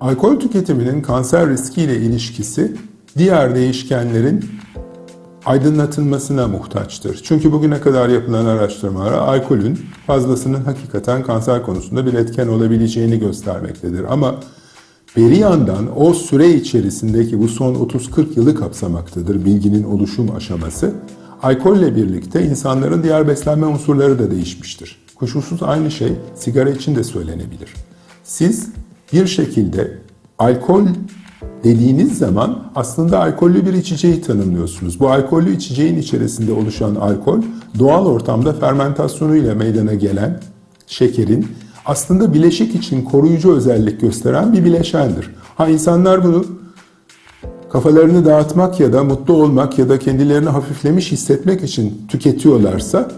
Alkol tüketiminin kanser riskiyle ilişkisi diğer değişkenlerin aydınlatılmasına muhtaçtır. Çünkü bugüne kadar yapılan araştırmalar alkolün fazlasının hakikaten kanser konusunda bir etken olabileceğini göstermektedir. Ama beri yandan o süre içerisindeki bu son 30-40 yılı kapsamaktadır bilginin oluşum aşaması. Alkolle birlikte insanların diğer beslenme unsurları da değişmiştir. Kuşkusuz aynı şey sigara için de söylenebilir. Siz bir şekilde alkol dediğiniz zaman aslında alkollü bir içeceği tanımlıyorsunuz. Bu alkollü içeceğin içerisinde oluşan alkol doğal ortamda fermentasyonuyla meydana gelen şekerin aslında bileşik için koruyucu özellik gösteren bir bileşendir. Ha insanlar bunu kafalarını dağıtmak ya da mutlu olmak ya da kendilerini hafiflemiş hissetmek için tüketiyorlarsa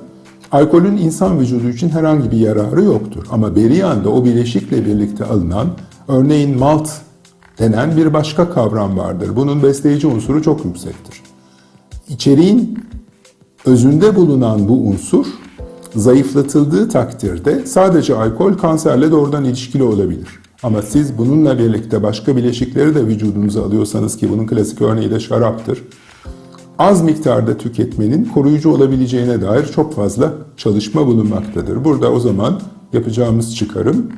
alkolün insan vücudu için herhangi bir yararı yoktur. Ama beri yanda o bileşikle birlikte alınan örneğin malt denen bir başka kavram vardır. Bunun besleyici unsuru çok yüksektir. İçeriğin özünde bulunan bu unsur zayıflatıldığı takdirde sadece alkol kanserle doğrudan ilişkili olabilir. Ama siz bununla birlikte başka bileşikleri de vücudunuza alıyorsanız ki bunun klasik örneği de şaraptır. Az miktarda tüketmenin koruyucu olabileceğine dair çok fazla çalışma bulunmaktadır. Burada o zaman yapacağımız çıkarım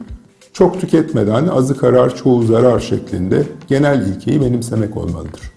çok tüketmeden azı karar çoğu zarar şeklinde genel ilkeyi benimsemek olmalıdır.